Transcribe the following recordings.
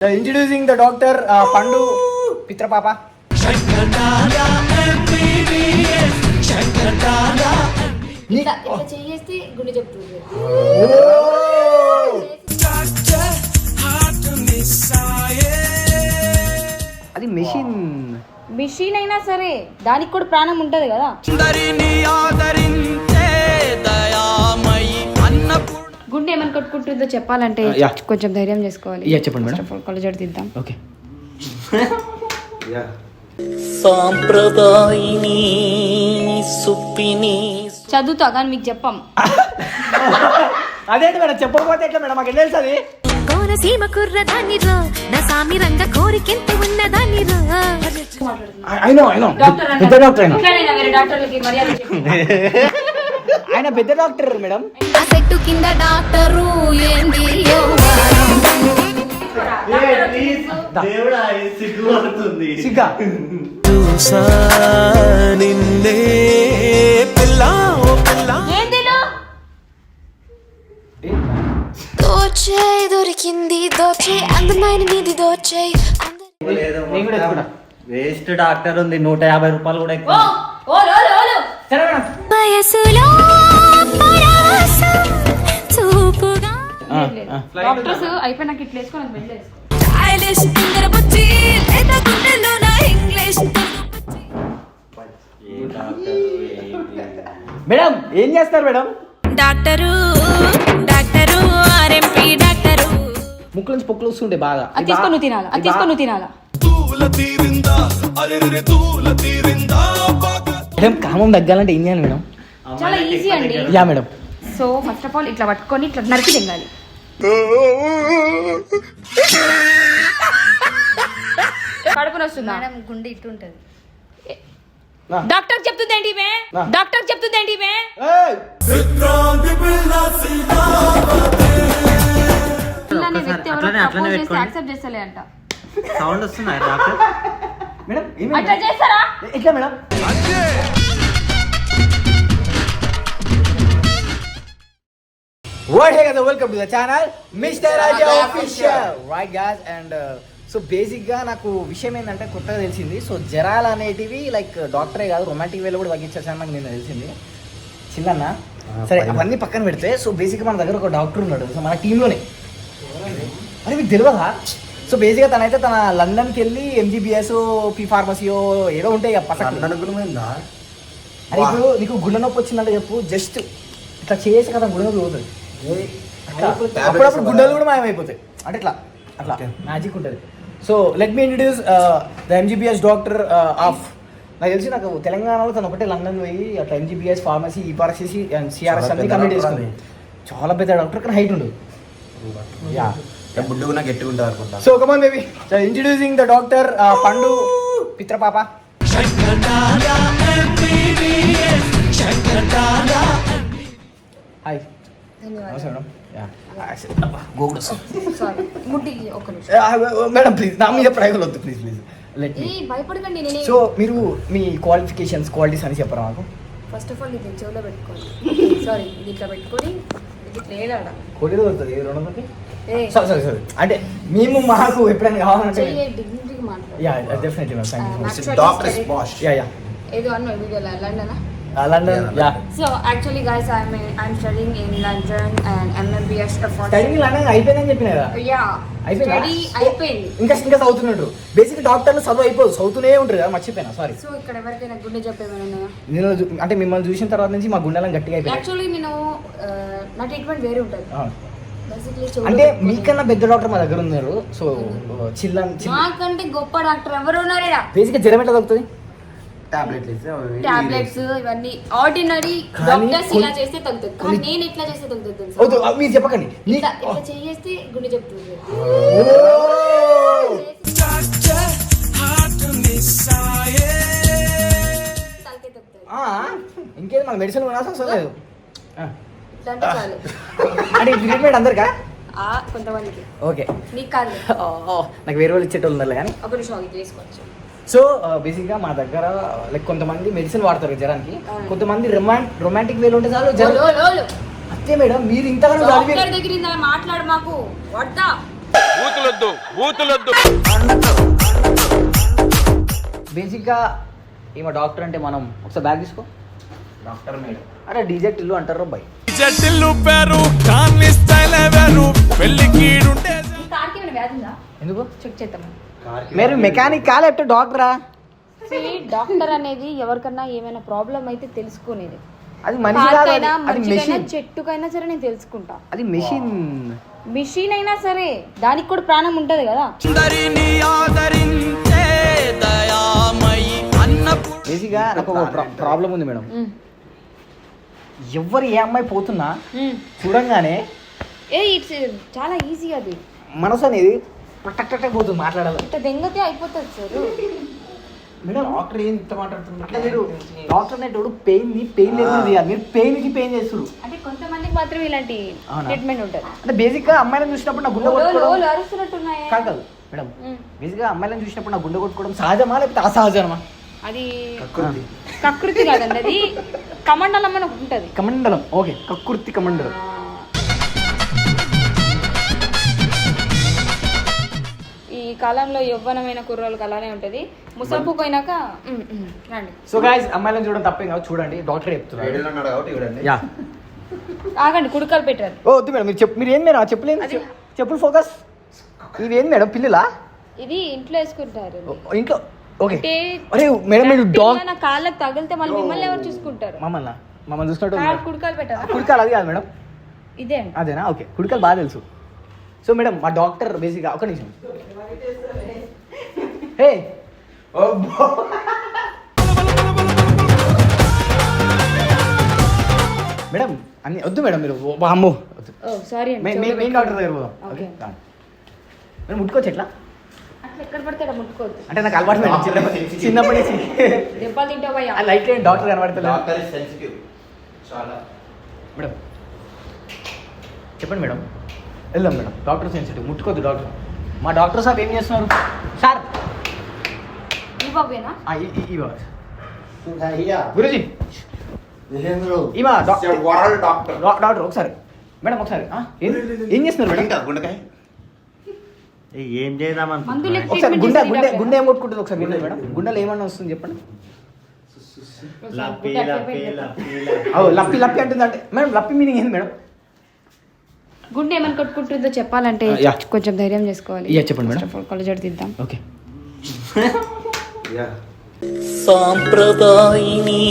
Introducing the doctor Pandu పిత్రపాప ఇట్లా గుండె చెప్తుంది. అది మెషిన్. మిషన్ అయినా సరే దానికి కూడా ప్రాణం ఉంటది కదా. గుండె ఏమని కొట్టుకుంటుందో చెప్పాలంటే. కొంచెం ధైర్యం చేసుకోవాలి. Yeah, చెప్పండి మేడం. కళ్ళజోడు తీద్దాం. ఓకే. సాంప్రదాయిని సుప్పిని చదువుతా కానీ మీకు చెప్పం. అదేంటి మేడం? చెప్పకపోతే ఎట్లా మేడం? మాకు తెలుసు అది? కోనసీమ కుర్రదాన్ని రో నా సామి రంగ కోరికెంత ఉన్నదాన్ని రో అయినో. అయినో డాక్టర్ పెద్ద డాక్టర్ ఆయన ఆయన పెద్ద డాక్టర్ మేడం? చెట్టు కింద డాక్టరు ఏంది? దేవుడా ఇది సిగ్గుపడుతుంది సిగ్గా? చూసా నిన్నే పిల్ల ఓ పిల్ల ఏందిలు? దోచే దొరికింది దోచే అందమైన నీది దోచే. వేస్ట్ డాక్టర్ ఉంది నూట యాభై రూపాయలు కూడా ఎక్కువ. వయసులో డాక్టర్స్ అయిపోయినాక ఇట్లా వేసుకొని నాకు వెళ్ళి వేసుకో. ఐలిష్ తింగర బుచ్చి లేదా గుండెల్లో నా ఇంగ్లీష్ ఏ డాక్టర్ ఏంటి? మేడం ఏం చేస్తారు madam? Doctor doctor RMP doctor. ముక్కు నుంచి పొక్కులు వస్తుండే బాగా. అది తీసుకొని నువ్వు తినాలా? అది తీసుకొని నువ్వు తినాలా? మేడం కామం తగ్గాలంటే ఏం చేయాలి మేడం? చాలా ఈజీ అండి. Yeah madam. So first of all ఇట్లా పట్టుకొని ఇట్లా నరికి తెంగాలి. కడుపున వస్తుందా మేడం గుండె ఇట్టు ఉంటది. డాక్టర్ చెప్తుంది ఏంటి ఇవే. డాక్టర్ చెప్తుంది ఏంటి ఇవే. యాక్సెప్ట్ చేస్తలే అంట. సౌండ్ వస్తుందా డాక్టర్? మేడం అట్లా చేస్తారా? ఎట్లా మేడం. వాట్ హే కదా welcome to the channel mister Raja official right guys and so బేసిక్గా uh, నాకు విషయం ఏంటంటే కొత్తగా తెలిసింది. సో జ్వరాలు అనేటివి లైక్ డాక్టరే కాదు రొమాంటిక్ వేలో కూడా తగ్గించచ్చు నాకు నేను తెలిసింది. చిన్న సరే అవన్నీ పక్కన పెడితే సో బేసిక్గా మన దగ్గర ఒక డాక్టర్ ఉన్నాడు. సో మన టీంలోనే అది మీకు తెలియదా సో బేసిక్గా తనైతే తన లండన్కి వెళ్ళి ఎంజీబీఎస్ పి ఫార్మసీయో ఏదో ఉంటాయి. అరే ఇప్పుడు నీకు గుండె నొప్పి వచ్చిందంటే చెప్పు జస్ట్ ఇట్లా చేసి కదా గుండె నొప్పి పోతుంది. అప్పుడప్పుడు గుండెలు కూడా మాయమైపోతాయి. అంటే ఇట్లా అట్లా. మ్యాజిక్ ఉంటుంది. So let me introduce the MGBS doctor of నాకు తెలిసి నాకు తెలంగాణలో తను ఒకటే లండన్ పోయి అట్లా ఎంజీబీఎస్ ఫార్మసీ ఈపార్సీసీ అండ్ సిఆర్ఎస్ అన్ని కంప్లీట్ చేసుకుంది. చాలా పెద్ద డాక్టర్ కానీ హైట్ ఉండదు. యా. అనుకుంటా. So come on baby introducing the doctor Pandu పిత్రపాప hi madam. Please నా మీద ప్రయోగాలు వద్దు please please let a me so మీరు మీ క్వాలిఫికేషన్స్ క్వాలిటీస్ అని చెప్పరా మాకు? ఫస్ట్ ఆఫ్ ఆల్ ఇది చెవులో పెట్టుకోండి. సారీ ఇది ఇట్లా పెట్టుకొని ఇది తేలాడ కోటి వస్తుంది రెండు వందలకి? ఏ. సారీ సారీ సారీ అంటే మేము మాకు ఎప్పుడైనా కావాలంటే yeah definitely ma'am thank you doctor Bosch yeah yeah. ఏదో అన్న వీడియోలో లండనా London yeah so actually guys I'm I'm studying in London and MMBS study London అయిపోయిందని చెప్పిన కదా? యా అయిపోయిందా? స్టడీ అయిపోయింది. ఇంకా ఇంకా చదువుతున్నట్టు బేసిక్ డాక్టర్లు చదువు అయిపోదు చదువుతూనే ఉంటారు కదా మర్చిపోయినా సారీ సో ఇక్కడ ఎవరికైనా గుండె చెప్పేమైనా నేను అంటే మిమ్మల్ని చూసిన తర్వాత నుంచి మా గుండెలం గట్టిగా అయిపోయింది యాక్చువల్లీ నేను నా ట్రీట్మెంట్ వేరే ఉంటుంది. బేసిక్లీ అంటే మీకన్నా పెద్ద డాక్టర్ మా దగ్గర ఉన్నారు. సో చిల్లన్ నాకంటే గొప్ప డాక్టర్ ఎవరు ఉన్నారా బేసిక్గా జ్వరం ఎట్లా తగ్గుతుంది? టాబ్లెట్స్ ఇవన్నీ ఆర్డినరీ డాక్టర్స్ ఇలా చేస్తే తగ్గుతుంది. కానీ కొన్ని- నేను ఎట్లా చేస్తే తగ్గుతుంది తెలుసా? వద్దు ఆ, మీరు చెప్పకండి. నీ- ఇట్లా ఇట్లా చేస్తే గుండె చెప్తుంది. ఇంకేం మన మెడిసిన్ కొనాల్సిన అవసరం లేదు. అంటే ట్రీట్మెంట్ అందరికా? ఆ కొంతమందికి. ఓకే. నీకు కాదు. వేరే వాళ్ళు ఇచ్చేటోళ్ళు ఉన్నారు కానీ. ఒక నిమిషం ఆగి చేసుకోవచ్చు సో బేసిక్గా మా దగ్గర లైక్ కొంతమంది మెడిసిన్ వాడతారు జ్వరానికి. కొంతమంది రొమాన్ రొమాంటిక్ వేలు ఉంటే చాలు జ్వరం. అంతే మేడం మీరు ఇంతగానో దగ్గర ఇంత మాట్లాడు మాకు. వద్దా? బేసిక్గా ఈమె డాక్టర్ అంటే మనం ఒకసారి బ్యాగ్ తీసుకో. Doctor madam. అరే డీజే టిల్లు అంటారు బై జటిల్లుపారు కాన్ని స్టైల్ వేరు పెళ్ళి కీడుంటే ఈ కార్కి ఏమైనా వ్యాధి ఉందా? ఎందుకు? చెక్ చేద్దాం. మీరు మెకానిక్ కా లేకపోతే డాక్టరా? డాక్టర్ అనేది ఎవరికన్నా ఏమైనా ప్రాబ్లం అయితే తెలుసుకునేది. అది మనిషి కాదు అది- కార్కైనా అది మనిషికైనా మెషిన్. చెట్టుకైనా సరే నేను తెలుసుకుంటా. అది మెషిన్. మిషన్ అయినా సరే దానికి కూడా ప్రాణం ఉంటది కదా. బేసిక్గా నాకు ఒక ప్రాబ్లం ఉంది మేడం. ఉమ్. ఎవరు ఏ అమ్మాయి పోతున్నా ఉమ్. చూడంగానే ఏ ఇట్స్ చాలా ఈజీ అది. మనసు అనేది టక్ పోతుంది మాట్లాడాలి ఇట్లా దెంగతే అయిపోతుంది సార్. మేడం డాక్టర్ ఏం ఇంత మాట్లాడుతున్నారు? అంటే మీరు డాక్టర్ అనేటోడు పెయిన్ని పెయిన్ లేదు తీయాలి మీరు పెయిన్కి పెయిన్ చేస్తారు అంటే కొంతమందికి మాత్రం ఇలాంటి? ట్రీట్మెంట్ ఉంటుంది. అంటే బేసిక్గా అమ్మాయిలను చూసినప్పుడు నా గుండె కొట్టుకోవడం కాదు కాదు. మేడం. బేసిక్గా అమ్మాయిలను చూసినప్పుడు నా గుండె కొట్టుకోవడం సహజమా లేకపోతే అసహజమా? అది. ప్రకృతి కాదండి అది కమండలం అని ఒకటి ఉంటుంది. కమండలం. ఓకే కక్కుర్తి కమండలం. ఈ కాలంలో యవ్వనమైన కుర్రోళ్ళకి అలానే ఉంటది. ముసంపు పోయినాక ఉమ్, ఉమ్, రండి. సో గాయస్ అమ్మాయిలను చూడడం తప్పేం కాదు చూడండి. డాక్టర్ చెప్తున్నారు. ఉన్నాడు కాబట్టి చూడండి. యా. ఆగండి కుడుకలు పెట్టారు. ఓ వద్దు మేడం మీరు చెప్పు మీరు ఏం మేడం చెప్పలేదు? అది- చెప్పులు ఫోకస్ ఇవేంది మేడం పిల్లలా? ఇది ఇంట్లో వేసుకుంటారు ఓ, ఇంట్లో ఓకే. అంటే అరే మేడం మీరు డాగ్ పిల్లల కాళ్ళకి తగిలితే మళ్ళీ మిమ్మల్ని ఎవరు చూసుకుంటారు? మమ్మల్ని? మమ్మల్ని చూసినట్టు కాళ్ళు కుడుకలు పెట్టారా కుడికాలు అది కాదు మేడం. ఇదే అండి అదేనా? ఓకే కుడికాలు బాగా తెలుసు. సో మేడం మా డాక్టర్ బేసిక్గా ఒక నిమిషం. హే మేడం అన్ని వద్దు మేడం మీరు. ఓ, అమ్మో. సారీ మెయిన్ డాక్టర్ దగ్గర పోదాం. ఓకే. ఓకే రా. మేడం ముట్టుకోవచ్చు ఎట్లా? అట్లా ఎక్కడ పడితే అక్కడ ముట్టుకోవద్దు. అంటే నాకు అలవాటు మేడం చిన్నప్పటి నుంచి. దెబ్బలు తింటావు భయ్యా ఆ లైట్ లేని డాక్టర్ కనబడతలేదు. డాక్టర్ ఇస్ సెన్సిటివ్ చాలా. మేడం చెప్పండి మేడం వెళ్దాం మేడం. డాక్టర్ సెన్సిటివ్ ముట్టుకోద్దు డాక్టర్. మా డాక్టర్ సాబ్ ఏం చేస్తున్నారు? సార్! గురుజీ! డాక్టర్. ఒకసారి. మేడం ఒకసారి. ఆ, ఏం ఏం చేస్తున్నారు మేడం? గుండకాయ. ఏ, ఏం చేద్దాం ఒకసారి గుండె గుండె. గుండె ఏం కొట్టుకుంటుంది ఒకసారి వినండి మేడం? గుండెలో ఏమన్నా వస్తుంది చెప్పండి? లప్పి లప్పి లప్పి లప్పి. ఓ లప్పి లప్పి అంటుంది అంటే మేడం లప్పి మీనింగ్ ఏంది మేడం? గుండె ఏమని కొట్టుకుంటుందో చెప్పాలంటే. కొంచెం ధైర్యం చేసుకోవాలి. యా, చెప్పండి మేడం. తీద్దాం. ఓకే. యా. సాంప్రదాయిని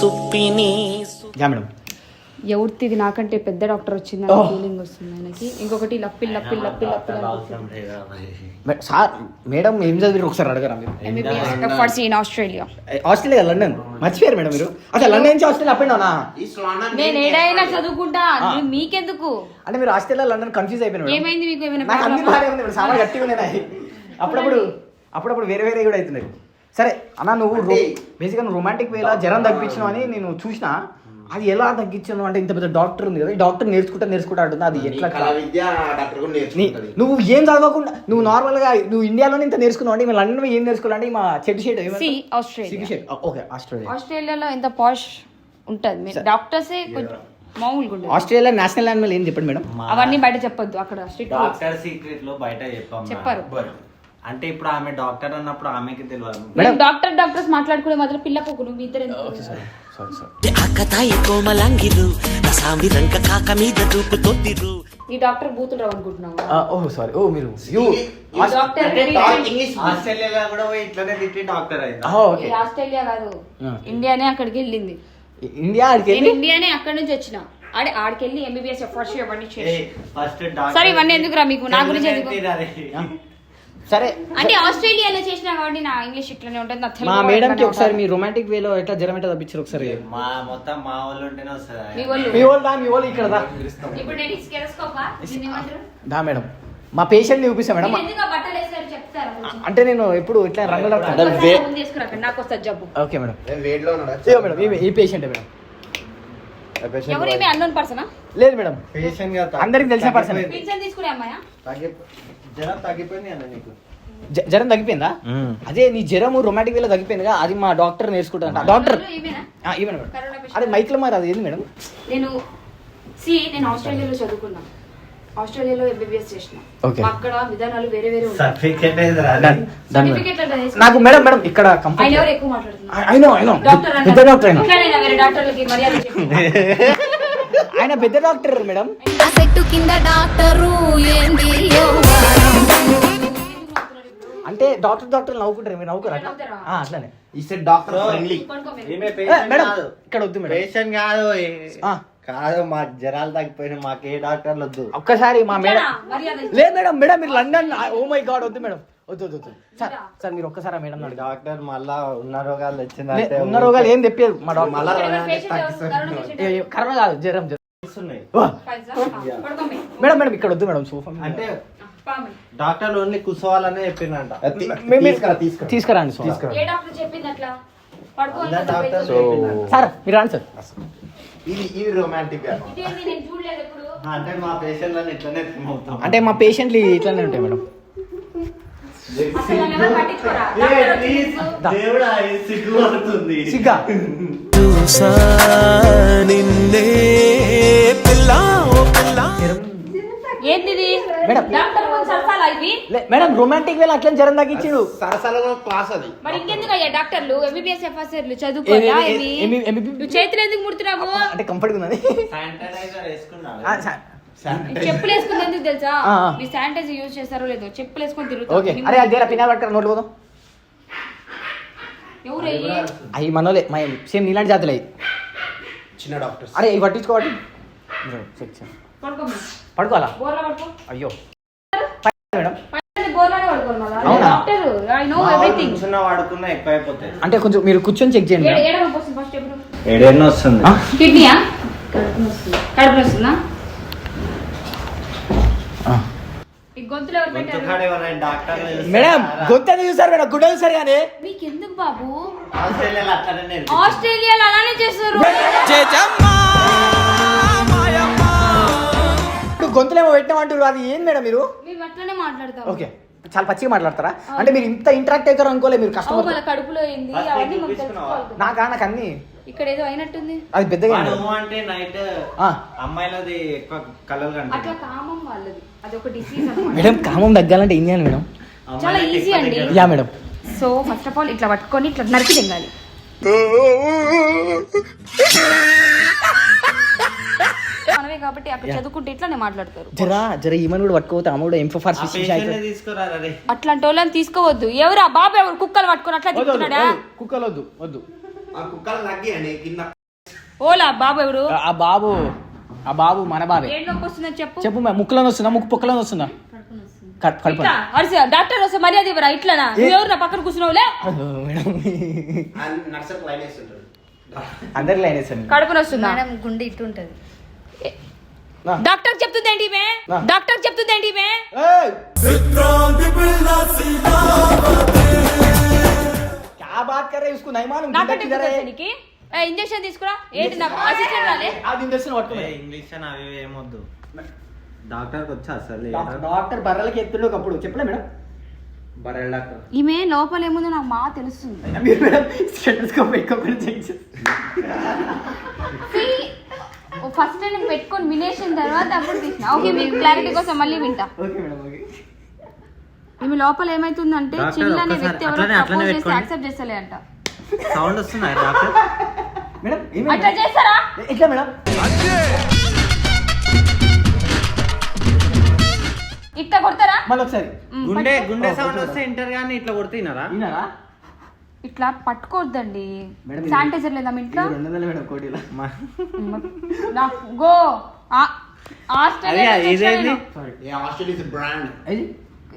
సుప్పిని యా మేడం. ఎవరిది ఇది నాకంటే పెద్ద డాక్టర్ వచ్చింది Oh. ఫీలింగ్ వస్తుంది ఆయనకి. ఇంకొకటి లప్పి లప్పి లప్పి లప్పి సార్ మేడం ఏం చదివారు ఒకసారి అడగరా మీరు. ఇన్ ఆస్ట్రేలియా ఆస్ట్రేలియా లండన్ మర్చిపోయారు మేడం మీరు? అసలు లండన్ నుంచి ఆస్ట్రేలియా అప్పండి ఈ స్లానా నేను ఏడైనా చదువుకుంటా. మీకెందుకు? అంటే మీరు ఆస్ట్రేలియా లండన్ కన్ఫ్యూజ్ అయిపోయిన ఏమైంది మీకు ఏమైనా అన్ని? బాగానే ఉంది సామాన్ గట్టిగా ఉన్నాయి అప్పుడప్పుడు అప్పుడప్పుడు వేరే వేరే కూడా అవుతున్నాయి. సరే అన్న నువ్వు బేసిక్గా నువ్వు రొమాంటిక్ వేలా జ్వరం తగ్గించినావు అని నేను చూసిన. అది ఎలా తగ్గించాను అంటే ఇంత పెద్ద డాక్టర్ ఉంది కదా ఈ డాక్టర్ నేర్చుకుంటా నేర్చుకుంటా అంటుంది. అది ఎట్లా నువ్వు ఏం చదవకుండా నువ్వు నార్మల్గా నువ్వు ఇండియాలోనే ఇంత నేర్చుకున్నావు అంటే లండన్ ఏం నేర్చుకోవాలంటే మా చెట్టు షేడ్ ఆస్ట్రేలియా. Okay Australia. ఆస్ట్రేలియాలో ఎంత పాష్ ఉంటుంది. డాక్టర్సే కొంచెం మామూలుగా ఆస్ట్రేలియా నేషనల్ యానిమల్ ఏం చెప్పండి మేడం? మా అవన్నీ బయట చెప్పొద్దు. అక్కడ స్ట్రిక్ట్ డాక్టర్ సీక్రెట్లో బయట చెప్పాం చెప్పారు. అంటే ఇప్పుడు ఆమె డాక్టర్ అన్నప్పుడు ఆమెకి తెలియదు మేడం. డాక్టర్ డాక్టర్స్ మాట్లాడుకునే మొదలు పిల్ల నువ్వు ఇద్దరు రంక కాక మీద దూపుతోందిరు ఈ డాక్టర్ బూతులు రావు అనుకుంటున్నావు ఓ సారీ ఓ మీరు యూ డాక్టర్ ఇంగ్లీష్ ఆస్ట్రేలియాలో కూడా పోయి ఇట్లనే తిట్టి డాక్టర్ అయింది? ఓకే. ఆస్ట్రేలియా కాదు. ఇండియానే అక్కడికి వెళ్ళింది. ఇండియా వెళ్ళి? ఇండియానే అక్కడి నుంచి వచ్చిన. ఆడే ఆడికి వెళ్ళి ఎంబీబీఎస్ ఫస్ట్ అవన్నీ చేసి. ఫస్ట్ సరే, ఇవన్నీ ఎందుకురా మీకు? నా గురించి ఎందుకు? సరే. అంటే ఆస్ట్రేలియాలో చేసిన కాబట్టి నా ఇంగ్లీష్ ఇట్లనే ఉంటుంది నా తెలుగు మా మేడం కి ఒకసారి. మీ రొమాంటిక్ వేలో ఎట్లా ఎట్లా తప్పించారు ఒకసారి? మా మొత్తం మా వాళ్ళు ఉంటేనే మీ వస్తుంది వాళ్ళు. మీ వాళ్ళు దా మీ వాళ్ళు ఇక్కడ దా ఇప్పుడు నేను స్కెరస్కోపా? దా మేడం మా పేషెంట్ని చూపిస్తా మేడం మీరు ఎందుకు ఆ బట్టలు వేసారు చెప్తారా కొంచెం? అంటే నేను ఎప్పుడు ఇట్లా రంగులు నాకు వస్తుంది జబ్బు. ఓకే మేడం మేడం ఈ- ఈ పేషెంట్ మేడం ఎవరు ఏమి అన్నోన్ పర్సనా లేదు మేడం పేషెంట్గా అందరికి తెలిసిన పర్సన్ పింఛన్ తీసుకునే అమ్మాయా? జ్వరం తగ్గిపోయింది అన్న నీకు. జ్వరం తగ్గిపోయిందా? అదే నీ జ్వరం రొమాంటిక్ వేలో తగ్గిపోయిందిగా అది మా డాక్టర్ నేర్చుకుంటా డాక్టర్? Even madam. అదే మైక్లో మరి అది? ఏంది మేడం? నేను సి నేను ఆస్ట్రేలియాలో చదువుకున్నా. ఆస్ట్రేలియాలో ఎంబీబీఎస్ చేసిన. అక్కడ విధానాలు వేరే వేరే ఉంటాయి. సర్టిఫికేట్ నాకు మేడం మేడం ఇక్కడ కంపెనీ ఎక్కువ మాట్లాడుతున్నారు? డాక్టర్ ఆయన పెద్ద డాక్టర్ మేడం. చెట్టు కింద డాక్టరు ఏంది? అంటే డాక్టర్ డాక్టర్ నవ్వుకుంటారు మీరు నవ్వుకోరా? అట్లా? ఆ, అట్లానే. ఈ సెట్ డాక్టర్ ఫ్రెండ్లీ ఏ, మేడం కాదు. ఇక్కడ వద్దు మేడం. పేషెంట్ కాదు ఏ- ఆ. కాదు మాకు జ్వరాలు తగ్గిపోయిన మాకు ఏ డాక్టర్లు వద్దు. ఒక్కసారి మా మేడం. లేదు మేడం మేడం మీరు లండన్ ఓ మై గాడ్ వద్దు మేడం. వద్దు వద్దు వద్దు. సార్ సార్ మీరు ఒక్కసారి మేడం ఈ అడగండి. డాక్టర్ మళ్ళా ఉన్న రోగాలు లే, తెచ్చిందంటే ఉన్న రోగాలు ఏం తెప్పేది మా డాక్టర్? మళ్ళా ఏ? ఏ, కరోనా కాదు జ్వరం జ్వరం. మేడం మేడం ఇక్కడ వద్దు మేడం సోఫా మీద. అంటే పా మీరు. డాక్టర్ ఓన్లీ కుసోవాలనే చెప్పిందంట తీసుకురండి డాక్టర్లు. చెప్పిందంట. సార్ మీరు రండి సార్ ఇది ఇది రొమాంటిక్ అంటే మా పేషెంట్లను ఇట్లనే అంటే మా పేషెంట్లు ఇట్లానే ఉంటాయి మేడం. సిగ్గు. నిన్నే? పిల్ల? మేడం. డాక్టర్ సరసాలా ఇవి మేడం రొమాంటిక్ వేళ అట్లా జ్వరం తగ్గించాడు. సరసల క్లాస్ అది. మరి ఇంకెందుకు అయ్యా డాక్టర్లు? ఎంబీబీఎస్ ఎఫ్ఎస్ఆర్లు చదువుకోరా ఇవి నువ్వు చేతులు ఎందుకు ముడుతున్నావు? అంటే కంఫర్ట్ ఉన్నది. శానిటైజర్ చెప్పులు వేసుకుని ఎందుకు తెలుసా. మీ శానిటైజర్ యూజ్ చేస్తారో లేదో చెప్పులు వేసుకొని ఓకే. తిరుగుతారు అరే అదే పిన్నా పట్టుకురా నోట్లు పోదాం. అవి మనోలే మా సేమ్ నీలాంటి జాతులే అవి. చిన్న డాక్టర్స్. అరే ఇవి పట్టించుకోవాలి. Check check. పడుకో మీరు. పడుకోవాలా? బోర్లా పడుకో. అయ్యో. మేడం? డాక్టర్ అంటే కొంచెం మీరు కూర్చొని చెక్ చేయండి వస్తుంది? కిడ్నీయా? కడుపు వస్తుంది కడుపు వస్తుందా ఆ. ఈ గొంతులు ఎవరు పెట్టారు? మేడం గొంతు ఎందుకు చూసారు మేడం గుడ్డ చూసారు కానీ. మీకు ఎందుకు బాబు? ఆస్ట్రేలియాలో అట్లనే నేర్పిస్తారు. ఆస్ట్రేలియాలో అలానే చేస్తారు గొంతులేమో అది ఏం మేడం మీరు? మేము అట్లనే మాట్లాడతాం ఓకే చాలా పచ్చిగా మాట్లాడతారా? అంటే మీరు ఇంత ఇంటరాక్ట్ అవుతారు అనుకోలే మీరు వాళ్ళ కడుపులో నాకు అన్ని ఇక్కడ ఏదో అయినట్టుంది. అది పెద్దగా అంటే నైట్. అమ్మాయిలది ఎక్కువ కలలు అట్లా కామం వాళ్ళది. అది ఒక డిసీజ్ మేడం కామం తగ్గాలంటే ఏం చేయాలి మేడం? చాలా easy అండి. Yeah madam. So first of all ఇట్లా పట్టుకొని ఇట్లా నరికి తెంగాలి. మనమే కాబట్టి అక్కడ చదువుకుంటే ఇట్లానే మాట్లాడతారు. జరా జర ఈమెను కూడా పట్టుకోతే ఆమె కూడా ఎంఫో ఫార్ అట్లాంటి వాళ్ళని తీసుకోవద్దు. ఎవరు ఆ బాబు ఎవరు కుక్కలు పట్టుకొని అట్లా తిప్పుతున్నాడా కుక్కలు వద్దు వద్దు. కుక్కలు తగ్గియండి కింద ఓలా బాబు ఎవరు ఆ బాబు ఆ బాబు మన బాబే. ఏం నొప్పి వస్తుందని చెప్పు. చెప్పు మే ముక్కులో వస్తుందా ముక్కు పొక్కలో వస్తుందా? కట్- కడుపు ఇట్లా అరిసి డాక్టర్ వస్తే మర్యాద ఇవ్వరా? ఇట్లానా? ఎవరు నా పక్కన కూర్చున్నావులే? నర్సరీ లైన్ వేస్తుంటారు అందరి లైన్ వేసాను కడుపున వస్తుందా మేడం గుండె ఇట్టుంటది డాక్టర్ చెప్తుంది ఏంటి ఈమె? ఆ. డాక్టర్ చెప్తుంది ఏంటి ఈమె? क्या बात कर रहे हैं उसको नहीं मालूम నాకంటే किधर ఎక్కువ है తెలుసా నీకు? ఏ, ఇంజెక్షన్ తీసుకురా ఏంటి నా అసిస్టెంట్ రాలే అది ఇంజక్షన్ పట్టుకున్నా ఇంగ్లీష్ అని అవి ఇవి ఏమొద్దు డాక్టర్ వచ్చా అసలు డాక్టర్ బర్రెలకి ఎత్తుడు ఒకప్పుడు చెప్పలే మేడం బరే డాక్టర్ ఈమె లోపల ఏముందో నాకు బాగా తెలుస్తుంది మీరు మేడం స్టెటోస్కోప్ ఎక్కువ చెక్ చేసి ఫస్ట్ నేను పెట్టుకొని వినేసిన తర్వాత అప్పుడు తీసిన ఓకే మీకు క్లారిటీ కోసం మళ్ళీ వింటా ఓకే మేడం ఓకే ఈమె లోపల ఏమైతుందంటే చిల్ అనే వ్యక్తి ఎవరో అట్లనే- అట్లనే ప్రపోజ్ పెట్టుకోండి. యాక్సెప్ట్ చేస్తలే అంట సౌండ్ వస్తుందా డాక్టర్? మేడం అట్లా చేస్తారా? ఎట్లా మేడం. ఇట్లా కొడతారా? మళ్ళీ ఒకసారి. గుండె. గుండె సౌండ్ వస్తే ఇంటర్ గానీ ఇట్లా కొడుతున్నారా? విన్నారా? ఇట్లా పట్టుకోవద్దండి. శానిటైజర్ లేదా మీ ఇంట్లో? రెండు వందల మేడం కోటిలో గో. ఆ- ఆస్ట్రేలియా? నేను. Sorry a Australia is brand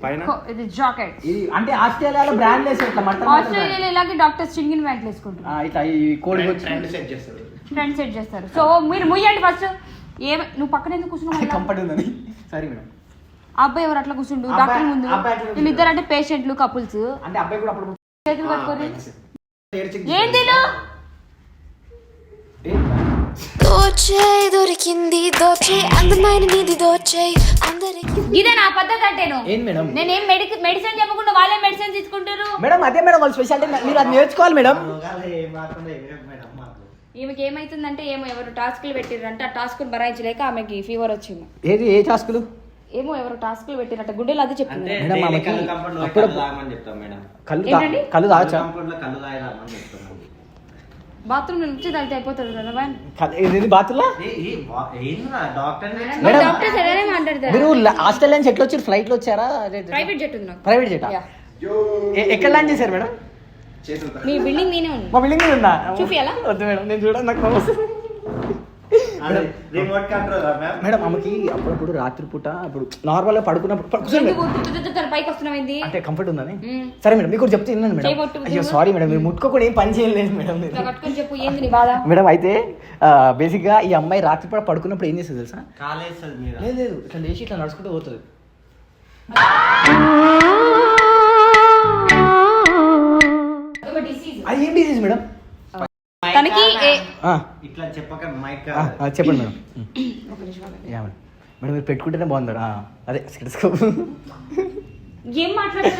పైన? కో- ఇది జాకెట్ ఇది అంటే ఆస్ట్రేలియాలో బ్రాండ్ వేసి ఇట్లా మటన్ ఆస్ట్రేలియాలో ఇలాగే డాక్టర్ స్ట్రింగిన్ బ్యాంక్ వేసుకుంటారు. ఇట్లా ఈ కోడి ట్రెండ్ సెట్ చేస్తారు. ఫ్రెండ్ సెట్ చేస్తారు. సో మీరు ముయ్యండి ఫస్ట్ ఏం నువ్వు పక్కన ఎందుకు కూర్చున్నావు కంఫర్ట్ ఉందని. సారీ మేడం అబ్బాయి ఎవరు అట్లా కూర్చుండు? డాక్టర్ ముందు. వీళ్ళిద్దరు అంటే పేషెంట్లు కపుల్స్ అంటే అబ్బాయి కూడా అప్పుడు చేతులు ఏంది వీళ్ళు? దోచేయ్ దొరికింది దోచే అందమైన నిధి దోచేయ్ అందరికి ఇదే నా పద్ధతి అంటేను ఏం మేడం? నేనేం మెడికి మెడిసిన్ చెప్పకుండా వాళ్ళే మెడిసిన్ తీసుకుంటారు మేడం అదే మేడం వాళ్ళ స్పెషాలిటీ మీరు అది నేర్చుకోవాలి మేడం. ఈమెకి ఏమైతుందంటే ఏమో ఎవరు టాస్క్లు పెట్టిర్రు అంటే ఆ టాస్క్ బరాయించలేక ఆమెకి ఫీవర్ వచ్చింది. ఏది ఏ టాస్కులు? ఏమో ఎవరో టాస్క్లు పెట్టినట్ట గుండెలు అది అంటే చెప్పింది మేడం, ఆమెకి అప్పుడు- కళ్ళు తాగమని చెప్తాం మేడం. కళ్ళు తాగచ్చా కళ్ళు తాగరామని చెప్తాం బాత్రూమ్ నుంచి తాగితే అయిపోతుంది కదా బాయ్. ఇది ఏందిరా డాక్టర్ సరే మాట్లాడతారు? మీరు హాస్టల్ నుంచి ఎట్లా వచ్చారు? ఫ్లైట్లో వచ్చారా? ప్రైవేట్ జెట్ ఉంది. నాకు ప్రైవేట్ జెటా? ఎక్కడ ల్యాండ్ చేశారు మేడం? మీ బిల్డింగ్ నేనే ఉంది. మా బిల్డింగ్ ఉందా? చూపియాలా? వద్దు మేడం నేను చూడండి నాకు. రిమోట్ కంట్రోల్ మ్యామ్ మేడం ఆమెకి అప్పుడప్పుడు రాత్రిపూట ఇప్పుడు నార్మల్గా పడుకున్నప్పుడు పైకి అంటే కంఫర్ట్ ఉందని. సరే మేడం మీకు చెప్తే విన్నాను మేడం. అయ్యో. సారీ మేడం మీరు ముట్టుకోకుండా ఏం పని చేయలేదు మేడం చెప్పు ఏంది నీ బాధ? మేడం అయితే బేసిక్గా ఈ అమ్మాయి రాత్రిపూట పడుకున్నప్పుడు ఏం చేస్తుంది తెలుసా? లేదు లేదు ఇట్లా లేచి ఇట్లా నడుచుకుంటూ పోతుంది. ఒక డిసీజ్ అది ఏం డిసీజ్ మేడం? తనకి ఇట్లా చెప్పక మైక్ చెప్పండి మేడం. మేడం. మీరు పెట్టుకుంటేనే బాగుంది అదే స్కెటస్కోప్. ఏం అబ్బాయి?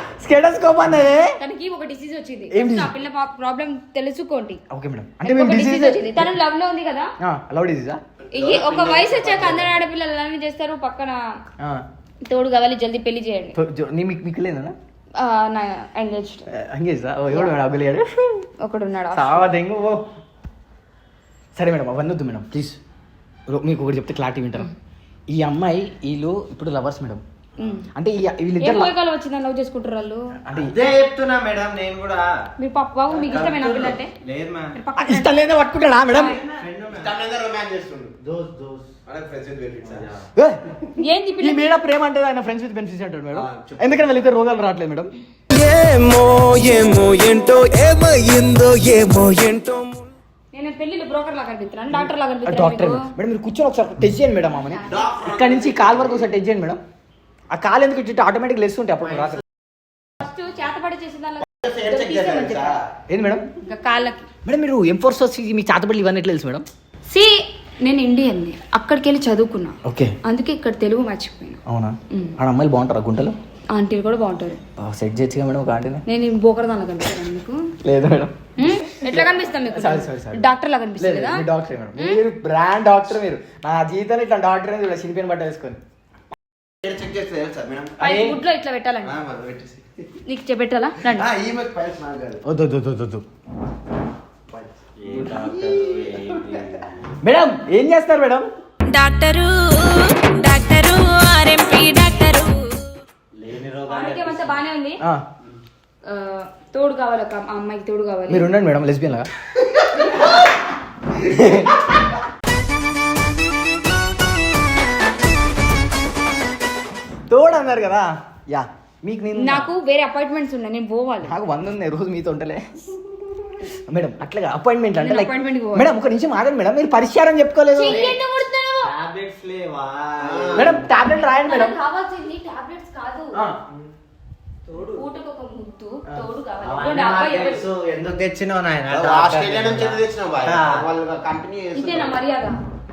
స్కెటస్కోప్ అన్నది? తనకి ఒక డిసీజ్ వచ్చింది? ఆ పిల్ల ప్రాబ్లం తెలుసుకోండి. Okay madam. అంటే మేము డిసీజ్ వచ్చింది. తను లవ్లో ఉంది కదా? లవ్ డిసీజా ఒక వయసు వచ్చాక అందరు ఆడపిల్లలు అలానే చేస్తారు పక్కన తోడు కావాలి జల్దీ పెళ్ళి చేయండి. నీ మీకు మీకు లేదా ఆ, నా ఎంగేజ్డ్ అంగేజా ఓ ఎవడు మేడం అబ్బలేడు ఒకడు ఉన్నాడు సావా దెంగు ఓ. సరే మేడం అవన్నీ వద్దు మేడం ప్లీజ్. మీకు ఒకటి చెప్తే క్లారిటీ వింటాను. ఈ అమ్మాయి వీళ్ళు ఇప్పుడు లవర్స్ మేడం. ఉమ్. అంటే వీళ్ళిద్దరు పోయకాలం వచ్చిందని లవ్ చేసుకుంటారు వాళ్ళు? అంటే అదే చెప్తున్నా మేడం నేను కూడా మీరు పాప బాబు మీకు ఇష్టమైన పిల్ల అంటే? లేదు పక్కన ఇష్టం లేదా పట్టుకుంటాడా మేడం? రొమాన్స్ చేస్తుండు. దోస్ దోస్. ఏంది ఈ మేడ ప్రేమ అంటే ఆయన ఫ్రెండ్స్ విత్ బెనిఫిట్స్ అంటాడు మేడం. ఎందుకంటే వాళ్ళకి రోగాలు రావట్లేదు మేడం? ఏమో ఏమో ఏంటో ఏమయ్యిందో ఏమో ఏంటో. నేను పెళ్ళిలో బ్రోకర్ లాగా కనిపిస్తున్నాను డాక్టర్ లాగా డాక్టర్ కనిపిస్తున్నాను మేడం మీరు కూర్చొని ఒకసారి టెస్ట్ చేయండి మేడం ఆమెని. ఇక్కడ నుంచి ఈ కాల్ వరకు ఒకసారి టెస్ట్ చేయండి మేడం. ఆ కాల్ ఎందుకు ఆటోమేటిక్ లెస్ ఉంటాయి అప్పుడు ఫస్ట్ చేతపడి చేసిన దానిలో ఏంది మేడం? ఇంకా కాళ్ళకి. మేడం మీరు ఎం ఫోర్స్ వచ్చి మీ చేతబడి ఇవన్నీ ఎట్లా తెలుసు మేడం? సి నేను ఇండియన్ అక్కడికి వెళ్ళి చదువుకున్నా. ఓకే. అందుకే ఇక్కడ తెలుగు మర్చిపోయినా. అవునా. ఆడ అమ్మాయిలు బాగుంటారా గుంటలు? ఆంటీలు కూడా బాగుంటారు. సెట్ చేయొచ్చుగా మేడం ఒక ఆంటీని? నేను బోకర్ దానిలో కనిపిస్తాను మీకు. లేదు మేడం? ఎట్లా కనిపిస్తాను మీకు? Sorry, sorry, sorry. డాక్టర్ లాగా కనిపిస్తుంది కదా? మీరు డాక్టర్ మేడం. మీరు బ్రాండ్ డాక్టర్ మీరు. నా జీవితంలో ఇట్లా డాక్టర్ అనేది ఇలా చినిపోయిన బట్ట వేసుకొని. చెక్ చేస్తే తెలుసా మేడం? ఇట్లా పెట్టాలండి. ఆ, మరి పెట్టేసి. నీకు చె- పెట్టాలా? రండి. వద్దు వద్దు వద్దు, వద్దు. ఏ డాక్టర్? ఏంది? మేడం ఏం చేస్తారు madam? Doctor doctor RMP doctor. లేని రోగాలు ఆరోగ్యం అంతా బానే ఉంది. ఆ, ఆ, తోడు కావాలి ఒక ఆ అమ్మాయికి తోడు కావాలి. మీరు ఉండండి మేడం లెస్బియన్ లాగా. తోడు అన్నారు కదా? యా మీకు నేను నాకు వేరే అపాయింట్మెంట్స్ ఉన్నాయి నేను పోవాలి. నాకు వంద ఉన్నాయి రోజు మీతో ఉంటలే. మేడం అట్లాగా అపాయింట్మెంట్ అంటే లైక్. మేడం ఒక నిమిషం ఆగండి మేడం మీరు పరిష్కారం చెప్పుకోలేదు. మేడం టాబ్లెట్ రాయండి మేడం. కావాల్సింది టాబ్లెట్స్ కాదు. ఎందుకు తెచ్చినావు నాయన? ఆస్ట్రేలియా నుంచి తెచ్చినావు బాయ్ ఆ. వాళ్ళు కంపెనీ ఇదేనా మర్యాద?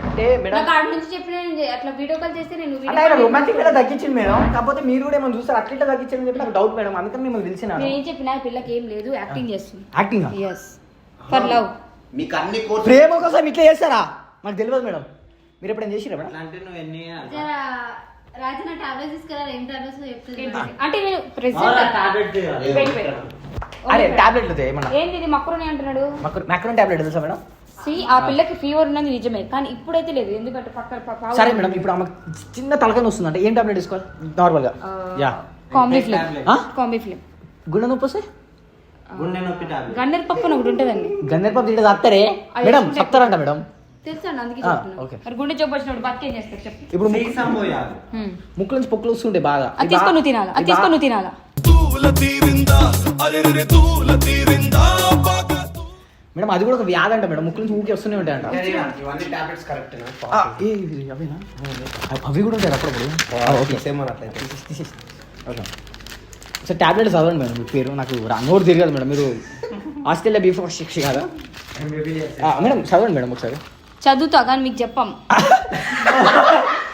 అంటే మేడం. నాకు ఆడ నుంచి చెప్పిన నేను అట్లా వీడియో కాల్ చేస్తే నేను అంటే ఆయన video రొమాంటిక్గా తగ్గించింది మేడం. కాకపోతే మీరు కూడా ఏమైనా చూస్తారు? అట్లా తగ్గించని చెప్పి నాకు డౌట్ మేడం. అందుకని మిమ్మల్ని నేను ఏం చెప్పినా ఈ పిల్లకి ఏం లేదు యాక్టింగ్ చేస్తుంది. యాక్టింగ్ ఎస్ ఫర్ లవ్ మీకు అన్ని కోర్సు ప్రేమ కోసం ఇట్లా చేస్తారా? నాకు తెలియదు మేడం. మీరు ఎప్పుడైనా చేసిరా మేడం? అంటే నువ్వు ఎన్ని రాజన టాబ్లెట్స్ తీసుకురా ఏం టాబ్లెట్స్ అంటే నేను ప్రెసిడెంట్ టాబ్లెట్ అరే టాబ్లెట్ ఏమన్నా? ఏంది ఇది మక్రోని అంటున్నాడు మ్యాక్రోన్ టాబ్లెట్ తెలుసా మేడం? సి ఆ పిల్లకి ఫీవర్ ఉన్నది నిజమే కానీ ఇప్పుడైతే లేదు. ఎందుకంటే పక్కన ప- పావు- సరే మేడం ఇప్పుడు ఆమె చిన్న తలకాయ వస్తుంది అంటే ఏం టాబ్లెట్ తీసుకోవాలి నార్మల్గా. యా. Combiflam tablet. ఆ? కాంబీ ఫ్లిమ్ గుండె నొప్పి వస్తే గుండె నొప్పి టాబ్లెట్ గన్నేరు పక్కన ఒకటి ఉంటుందండి. గన్నేరు పప్పు తింటే మేడం చెప్తారంట మేడం. అందుకే చెప్తున్నా. మరి గుండె జబ్బు వచ్చినప్పుడు బతికేం చేస్తారు? చెప్పు. ఇప్పుడు ముక్కు- నుంచి పొక్కులు వస్తుంటాయి బాగా. అది తీసుకొని నువ్వు తినాలా? అది తీసుకొని నువ్వు తినాలా? మేడం అది కూడా ఒక వ్యాధి అంట మేడం. ముక్కు నుంచి ఊకే వస్తూనే ఉంటాయి అంట అవేనా? అవి- కూడా ఉంటాయి అప్పుడప్పుడు. ఓకే. ఓకే. సార్ టాబ్లెట్ చదవండి మేడం మీ పేరు. నాకు రా- నోరు తిరగదు మేడం. మీరు ఆస్ట్రేలియా బీఫ్ శిక్ష కాదా? ఆ, మేడం చదవండి మేడం ఒకసారి. చదువుతా కానీ మీకు చెప్పాం.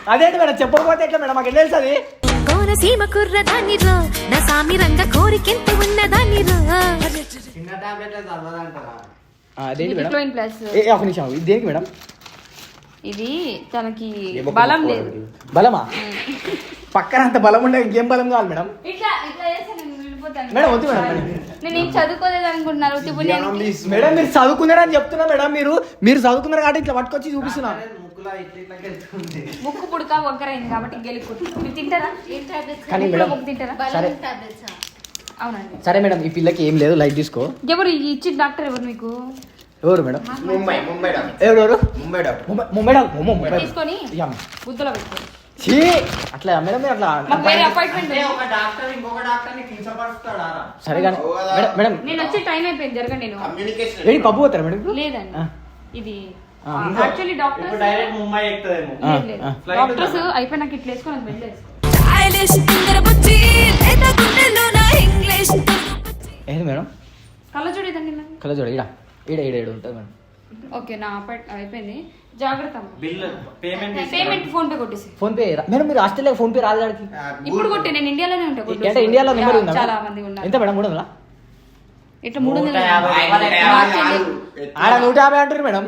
అదేంటి మేడం చెప్పకపోతే ఎట్లా మేడం? మాకు తెలుసు అది? కోనసీమ కుర్రదానిరో నా సామి రంగ కోరికెంత ఉన్నదానిరో. చిన్న టాబ్లెట్ చదవదంటారా? అదేంటి మేడం? డిక్లోయిన్ ప్లస్. ఏ ఒక నిమిషం ఇది దేనికి మేడం? ఇది తనకి బలం లేదు. బలమా? పక్కన అంత బలం ఉండే ఇంకేం బలం కావాలి మేడం? ఇట్లా ఇట్లా చేస్తే నేను విడిపోతాను. మేడం వద్దు మేడం. నేను ఏం చదువుకోలేదు అనుకుంటున్నారు? మేడం మీరు చదువుకున్నారని చెప్తున్నా మేడం మీరు మీరు చదువుకున్నారు కాబట్టి ఇట్లా పట్టుకొచ్చి చూపిస్తున్నా. ముక్కులో ఇట్లా ఇట్లా వెళ్తుంది ముక్కు పుడక ఒక్కరైంది కాబట్టి మీరు తింటారా? ఏం టాబ్లెట్స్? కానీ మేడం తింటారా? సరే. అవునండి. సరే మేడం ఈ పిల్లకి ఏం లేదు లైట్ తీసుకో. ఎవరు ఈ ఇచ్చిన డాక్టర్ ఎవరు మీకు? ఎవరు మేడం? ముంబై ముంబై డాక్టర్. ఎవరు ఎవరు? ముంబై డాక్టర్. ముంబై ముంబై డాక్టర్, ముంబై తీసుకొని. బుద్ధలో పెట్టుకోండి అట్లా మేడం మీరు అట్లా వేరే అపాయింట్మెంట్ అంటే ఒక డాక్టర్ ఇంకొక డాక్టర్ని కించపరుస్తాడా? సరే కానీ మేడం మేడం. నేను వచ్చే టైం అయిపోయింది జరగండి నేను. కమ్యూనికేషన్ ఏంటి పప్పు పోతారా మేడం? లేదండి. ఇది. Actually doctors direct Mumbai doctors ఇట్లా వేసుకొని నాకు వెళ్ళి వేసుకో ఏంది మేడం? కళ్ళ చూడేదండి నాకు కళ్ళ చూడ ఈడ. ఈడ ఈడ ఈడ ఉంటుంది మేడం. ఓకే నా అయిపోయింది. జాగ్రత్త bill payment payment PhonePe కొట్టేసి ఫోన్ పే మేడం మీరు ఆస్ట్రేలియా ఫోన్ పే రాదు ఆడికి. ఇప్పుడు కొట్టే నేను ఇండియాలోనే ఉంటా కొట్టు. అంటే ఇండియాలో నెంబర్ ఉందా చాలా? మంది ఉన్నారు. ఎంత మేడం మూడు వందలా? ఇట్లా మూడు వందలు. ఆడ నూట యాభై అంటారు మేడం.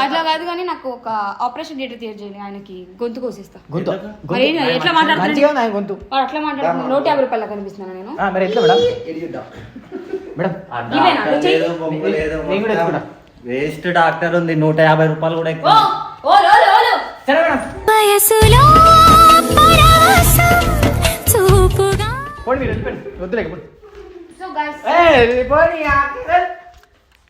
అట్లా కాదు కానీ నాకు ఒక ఆపరేషన్ థియేటర్ తీర్ చేయండి ఆయనకి గొంతు కోసిస్తా. గొంతు. మరి ఎట్లా మంచిగా మాట్లాడుతున్నాను ఉంది ఆయన గొంతు. వాడు అట్లా మాట్లాడుతున్నాను నూట యాభై రూపాయలు కనిపిస్తున్నాను నేను. ఆ, మరి ఎట్లా మేడం? మేడం. ఇవేనా? నువ్వు చెయ్యి. నేను కూడా ఎత్తుకుంటా. వేస్ట్ డాక్టర్ ఉంది నూట యాభై రూపాయలు కూడా ఓ ఎక్కువ సరే మేడం. వయసులో చూపుగా మీరు వెళ్ళిపోండి. సో గైస్ ఆ,